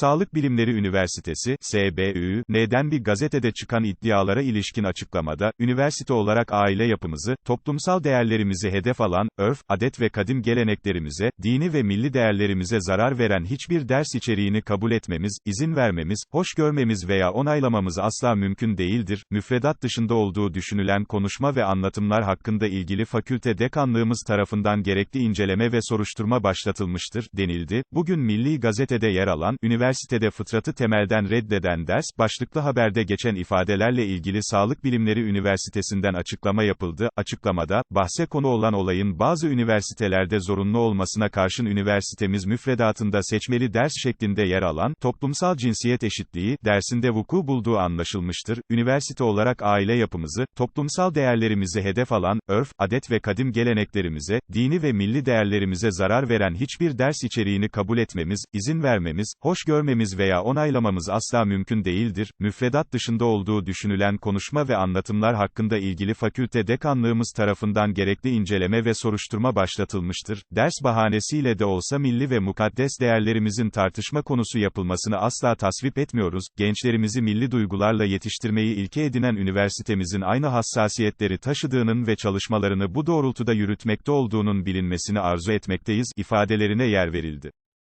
Sağlık Bilimleri Üniversitesi, SBÜ, neden bir gazetede çıkan iddialara ilişkin açıklamada, üniversite olarak aile yapımızı, toplumsal değerlerimizi hedef alan, örf, adet ve kadim geleneklerimize, dini ve milli değerlerimize zarar veren hiçbir ders içeriğini kabul etmemiz, izin vermemiz, hoş görmemiz veya onaylamamız asla mümkün değildir. Müfredat dışında olduğu düşünülen konuşma ve anlatımlar hakkında ilgili fakülte dekanlığımız tarafından gerekli inceleme ve soruşturma başlatılmıştır, denildi. Bugün Milli Gazete'de yer alan, üniversitede fıtratı temelden reddeden ders, başlıklı haberde geçen ifadelerle ilgili Sağlık Bilimleri Üniversitesi'nden açıklama yapıldı. Açıklamada, bahse konu olan olayın bazı üniversitelerde zorunlu olmasına karşın üniversitemiz müfredatında seçmeli ders şeklinde yer alan, toplumsal cinsiyet eşitliği, dersinde vuku bulduğu anlaşılmıştır. Üniversite olarak aile yapımızı, toplumsal değerlerimizi hedef alan, örf, adet ve kadim geleneklerimize, dini ve milli değerlerimize zarar veren hiçbir ders içeriğini kabul etmemiz, izin vermemiz, hoş görmemiz veya onaylamamız asla mümkün değildir. Müfredat dışında olduğu düşünülen konuşma ve anlatımlar hakkında ilgili fakülte dekanlığımız tarafından gerekli inceleme ve soruşturma başlatılmıştır. Ders bahanesiyle de olsa milli ve mukaddes değerlerimizin tartışma konusu yapılmasını asla tasvip etmiyoruz. Gençlerimizi milli duygularla yetiştirmeyi ilke edinen üniversitemizin aynı hassasiyetleri taşıdığının ve çalışmalarını bu doğrultuda yürütmekte olduğunun bilinmesini arzu etmekteyiz ifadelerine yer verildi.